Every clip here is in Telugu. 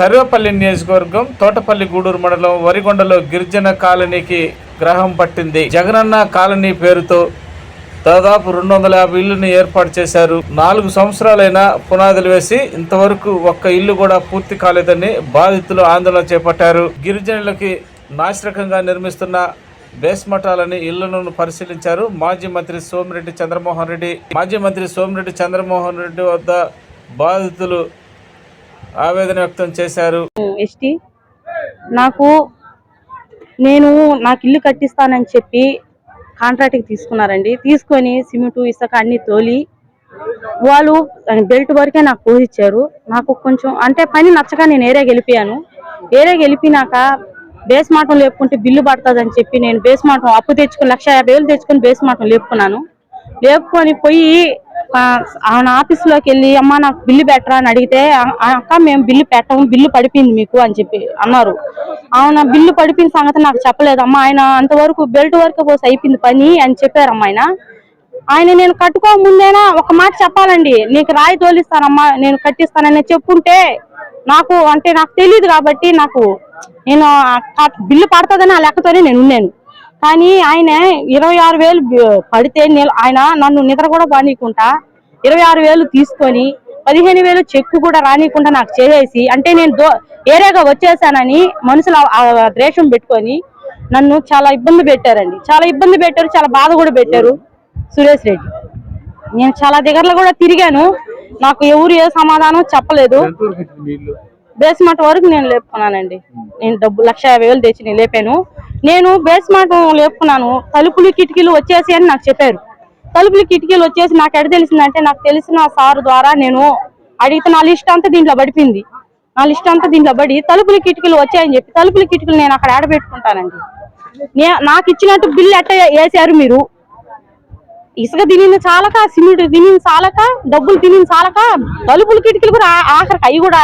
సర్వేపల్లి నియోజకవర్గం తోటపల్లి గూడూరు మండలం వరిగొండలో గిరిజన కాలనీకి గ్రహం పట్టింది. జగనన్న కాలనీ పేరుతో దాదాపు రెండు వందల యాభై ఇళ్ళను ఏర్పాటు చేశారు. నాలుగు సంవత్సరాలైనా పునాదులు వేసి ఇంతవరకు ఒక్క ఇల్లు కూడా పూర్తి కాలేదని బాధితులు ఆందోళన చేపట్టారు. గిరిజనులకి నాశరకంగా నిర్మిస్తున్న బేస్మఠాలని ఇళ్ళను పరిశీలించారు మాజీ మంత్రి సోమిరెడ్డి చంద్రమోహన్ రెడ్డి. మాజీ మంత్రి సోమిరెడ్డి చంద్రమోహన్ రెడ్డి వద్ద బాధితులు ఆవేదన వ్యక్తం చేశారు. ఎస్టీ నాకు నేను నాకు ఇల్లు కట్టిస్తానని చెప్పి కాంట్రాక్ట్కి తీసుకున్నారండి. తీసుకొని సిమెంటు ఇసుక అన్ని తోలి వాళ్ళు బెల్ట్ వరకే నాకు పోసిచ్చారు నాకు కొంచెం అంటే పని నచ్చక నేను ఏరే గెలిపాను. ఏరే గెలిపినాక బేస్ మాటం లేపుకుంటే బిల్లు పడుతుందని చెప్పి నేను బేస్ మాటం అప్పు తెచ్చుకుని లక్ష యాభై వేలు తెచ్చుకొని బేస్ మాటం లేపుకున్నాను. లేపుకొని పోయి ఆయన ఆఫీస్లోకి వెళ్ళి అమ్మ నాకు బిల్లు పెట్టరా? అని అడిగితే "ఆ- అక్క మేము బిల్లు పెట్టము బిల్లు పడిపోయింది మీకు అని చెప్పి అన్నారు. ఆయన బిల్లు పడిపోయిన సంగతి నాకు చెప్పలేదు. అమ్మ ఆయన అంతవరకు బెల్ట్ వరకు పోసి అయిపోయింది పని అని చెప్పారమ్మా ఆయన. ఆయన నేను కట్టుకో ముందేనా? ఒక మాట చెప్పాలండి. నీకు రాయి తోలిస్తానమ్మా నేను కట్టిస్తానని చెప్పుంటే నాకు అంటే నాకు తెలియదు కాబట్టి నాకు నేను బిల్లు పడుతుందని ఆ లెక్కతోనే నేను ఉన్నాను. కానీ ఆయన ఇరవై ఆరు వేలు పడితే నేను ఆయన నన్ను నిద్ర కూడా బానీకుంటా ఇరవై ఆరు వేలు తీసుకొని పదిహేను వేలు చెక్కు కూడా రానికుండా నాకు చేసేసి అంటే నేను దో ఏరియాగా వచ్చేసానని మనుషులు ద్వేషం పెట్టుకొని నన్ను చాలా ఇబ్బంది పెట్టారండి. చాలా ఇబ్బంది పెట్టారు చాలా బాధ కూడా పెట్టారు సురేష్ రెడ్డి. నేను చాలా దగ్గరలో కూడా తిరిగాను. నాకు ఎవరు ఏ సమాధానం చెప్పలేదు. బేస్మెంట్ వరకు నేను లేపుకున్నానండి. నేను డబ్బు లక్ష యాభై వేలు తెచ్చి నేను లేపాను. నేను బేస్మెంట్ లేపుకున్నాను. తలుపులు కిటికీలు వచ్చేసి అని నాకు చెప్పారు. తలుపులు కిటికీలు వచ్చేసి నాకు ఎడ తెలిసిందంటే నాకు తెలిసిన సార్ ద్వారా నేను అడిగితే నా లిస్ట్ అంతా దీంట్లో పడిపోయింది. నా లిస్ట్ అంతా దీంట్లో పడి తలుపులు కిటికీలు వచ్చాయని చెప్పి తలుపులు కిటికీలు నేను అక్కడ ఆడబెట్టుకుంటానండి నాకు ఇచ్చినట్టు బిల్లు ఎట్ట వేసారు మీరు? ఇసుక తినింది చాలక సిమెంట్ తినింది చాలక డబ్బులు తినింది చాలక తలుపులు కిటికీలు కూడా ఆఖరికి అవి కూడా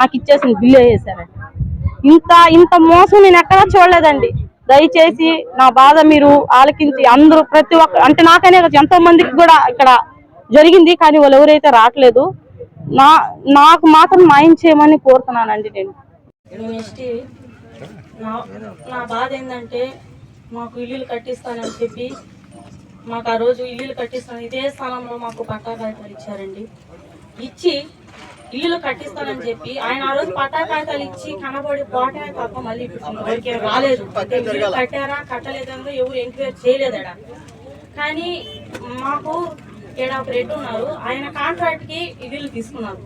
నాకు ఇచ్చేసింది బిల్లు వేసారండి ఇంత ఇంత మోసం నేను ఎక్కడా చూడలేదండి. దయచేసి నా బాధ మీరు ఆలకించి అందరూ ప్రతి ఒక్క అంటే నాకనే ఎంతో మందికి కూడా ఇక్కడ జరిగింది కానీ వాళ్ళు ఎవరైతే రావట్లేదు నా నాకు మాత్రం మాయం చేయమని కోరుతున్నానండి నేను. నా బాధ ఏంటంటే మాకు ఇల్లులు కట్టిస్తానని చెప్పి మాకు ఆ రోజు ఇల్లులు కట్టిస్తాను ఇదే స్థలంలో మాకు పట్టా ఇచ్చారండి. ఇచ్చి ఇల్లులు కట్టిస్తానని చెప్పి ఆయన ఆ రోజు పట్టా కాగితాలు ఇచ్చి కనబడి పోటే తప్ప మళ్ళీ ఇప్పుడు రాలేదు. ఇల్లు కట్టారా కట్టలేదని ఎవరు ఎంక్వైరీ చేయలేదడ కానీ మాకు ఒక రెడ్డి ఉన్నారు. ఆయన కాంట్రాక్ట్కి ఇల్లులు తీసుకున్నారు.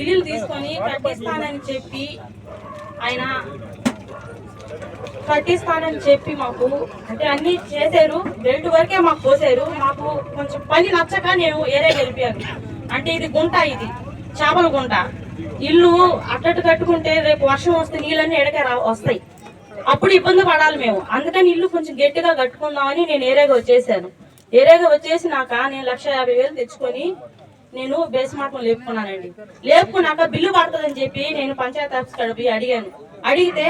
ఇల్లులు తీసుకొని కట్టిస్తానని చెప్పి ఆయన కట్టిస్తానని చెప్పి మాకు అంటే అన్ని చేశారు. బెల్ట్ వరకే మాకు పోసారు మాకు కొంచెం పని నచ్చక నేను ఏరే గెలిపాను. అంటే ఇది గుంట ఇది. చేపల గుంట ఇల్లు అట్టట్టు కట్టుకుంటే రేపు వర్షం వస్తే నీళ్ళన్నీ ఎడకే రా వస్తాయి. అప్పుడు ఇబ్బంది పడాలి మేము. అందుకని ఇల్లు కొంచెం గట్టిగా కట్టుకుందామని నేను ఏరేగా వచ్చేసాను. ఏరేగా వచ్చేసినాక నేను లక్ష యాభై వేలు తెచ్చుకొని నేను బేస్ మార్కం లేపుకున్నానండి. లేపుకున్నాక బిల్లు పడుతుందని చెప్పి నేను పంచాయతీ ఆఫీస్ కడిపి పోయి అడిగాను. అడిగితే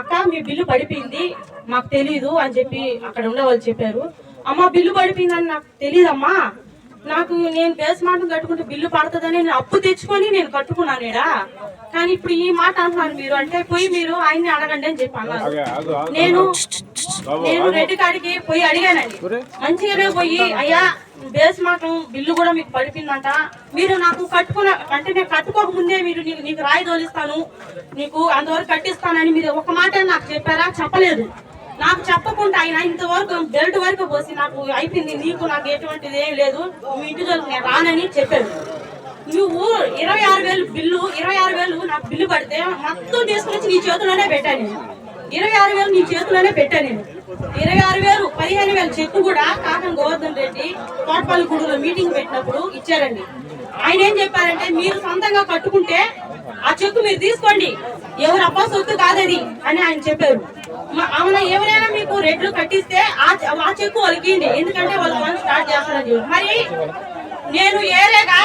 అక్క మీ బిల్లు పడిపోయింది మాకు తెలీదు అని చెప్పి అక్కడ ఉండేవాళ్ళు చెప్పారు. అమ్మ బిల్లు పడిపోయిందని నాకు తెలియదమ్మా నాకు నేను బేస్ మాట కట్టుకుంటే బిల్లు పడుతుందని నేను అప్పు తెచ్చుకొని నేను కట్టుకున్నాను ఈడ. కానీ ఇప్పుడు ఈ మాట అంటున్నారు మీరు అంటే పోయి మీరు ఆయన్ని అడగండి అని చెప్పి అన్నారు. నేను నేను రెడ్డి కాడికి పోయి అడిగానండి. మంచిగానే పోయి అయ్యా బేస్ మాటం బిల్లు కూడా మీకు పడిపోయిందంట. మీరు నాకు కట్టుకున్న అంటే నేను కట్టుకోక ముందే మీరు నీకు నీకు రాయి తోలిస్తాను. నీకు అంతవరకు కట్టిస్తానని మీరు ఒక మాట నాకు చెప్పారా? చెప్పలేదు. నాకు చెప్పకుండా ఆయన ఇంతవరకు బెల్ట్ వరకు పోసి నాకు అయిపోయింది నీకు నాకు ఎటువంటిది ఏం లేదు మీ ఇంటి నేను రానని చెప్పాడు. నువ్వు ఇరవై ఆరు వేలు బిల్లు ఇరవై ఆరు వేలు నాకు బిల్లు పడితే మొత్తం తీసుకుని నీ చేతిలోనే పెట్టాను నేను. ఇరవై ఆరు వేలు నీ చేతిలోనే పెట్టాను నేను. ఇరవై ఆరు వేలు పదిహేను వేలు చెక్కు కూడా కాకం గోవర్ధన్ రెడ్డి తోటపల్లి గుడిలో మీటింగ్ పెట్టినప్పుడు ఇచ్చారండి. ఆయన ఏం చెప్పారంటే మీరు సొంతంగా కట్టుకుంటే ఆ చెక్కు మీరు తీసుకోండి. ఎవరు అబ్బా సొత్తు కాదది అని ఆయన చెప్పారు. అవునా ఎవరైనా మీకు రెడ్లు కట్టిస్తే ఆ చె- చెక్కు వాళ్ళకి ఎందుకంటే వాళ్ళు పని స్టార్ట్ చేస్తున్నారు మరి నేను ఏరేగా?